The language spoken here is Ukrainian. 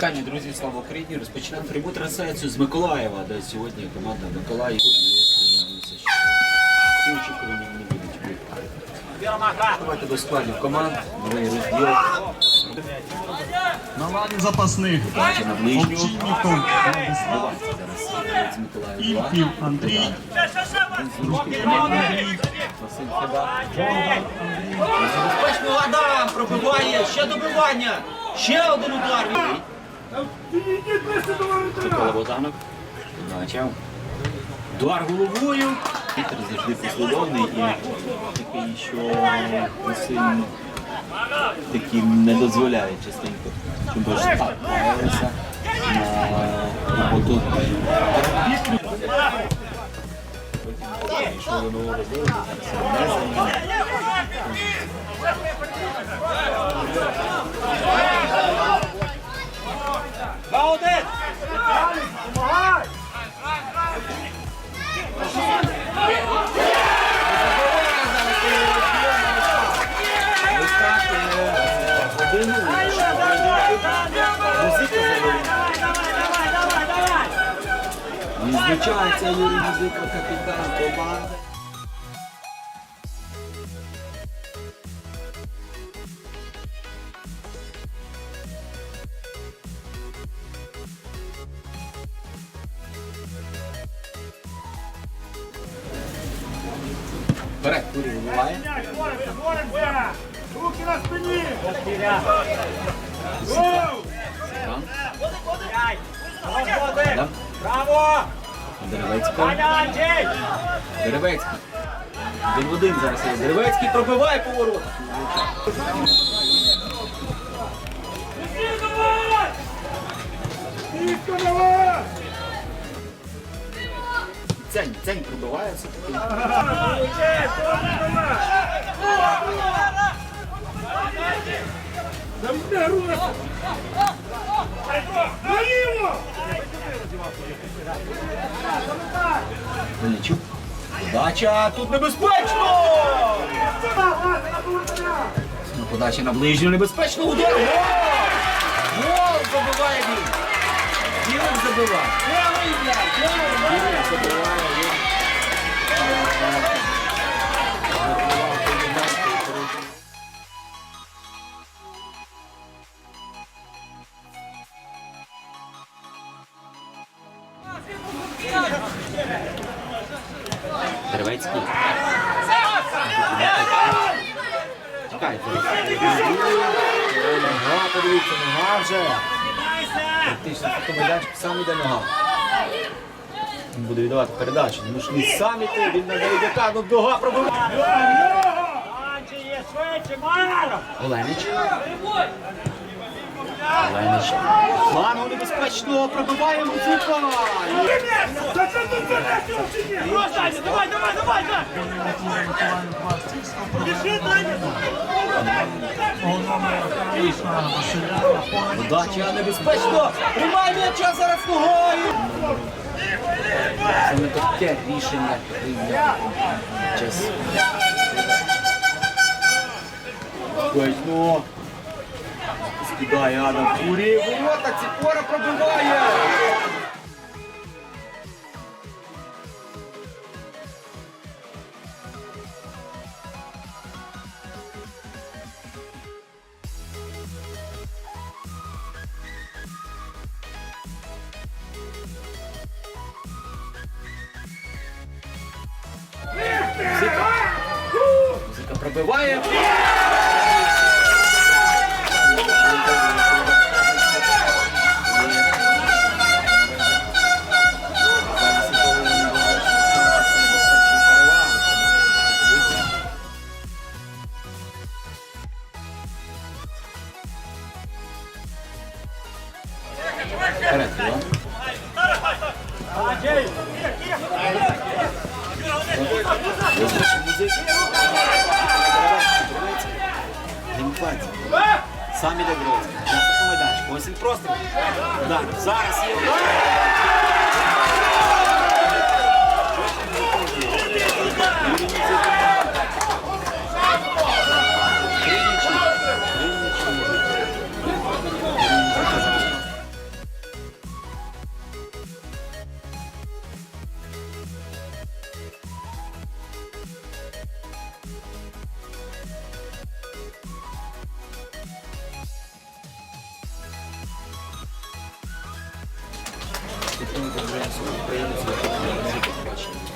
Вітання, друзі, слава Україні! Розпочинаємо пряму трансляцію з Миколаєва, де сьогодні команда Миколаїв сподіваємося, що всі очікування не будуть бути. Давайте до складів команд. На лаві запасних Давайте на ближню. Овчинніков Давайте зараз з Миколаїв 2. Ільків Андрій, Андрій, Василь Феда. Забезпечний Адам пробиває, ще добивання. Ще один удар. Микола Богданов. Начав. Удар головою. Вітер завжди послідовний і такий, що сильно такий не дозволяє частенько. Чим більше так, паялися на роботу. Не е, годину. Музика заводить. Відзначається Юрій Музика, капітан команди. Вибиває. Руки на спині! Браво! Деревецька. Деревецький. Один в один зараз є. Деревецький пробиває поворот. Тихо давай! Цень, цень пробиває все-таки. Уйди, Замкни руки! Наліво! Мельничук. Подача тут небезпечно! Подача на ближню небезпечно. Удар! Гол! Гол забиває він. Білик забиває. Білик забиває він. Деревецький. Чекайте. Нога, подивіться, нога вже. Практично фотомайданчик сам іде нога. Він буде віддавати передачу. Тому що він сам іде, він на Давидяка, ну нога пробиває. Оленич. Ману небезпечно пробиває музика. Давай, давай, давай! Подача небезпечно. Приймає м'яча зараз ногою. Саме таке рішення прийняти. Час. Ой, ну. Скидає Адам Фурі. Ворота, Ціпора пробиває. Музика пробиває. Такому добре. Ось він простріл. Зараз є підтримку українського українців.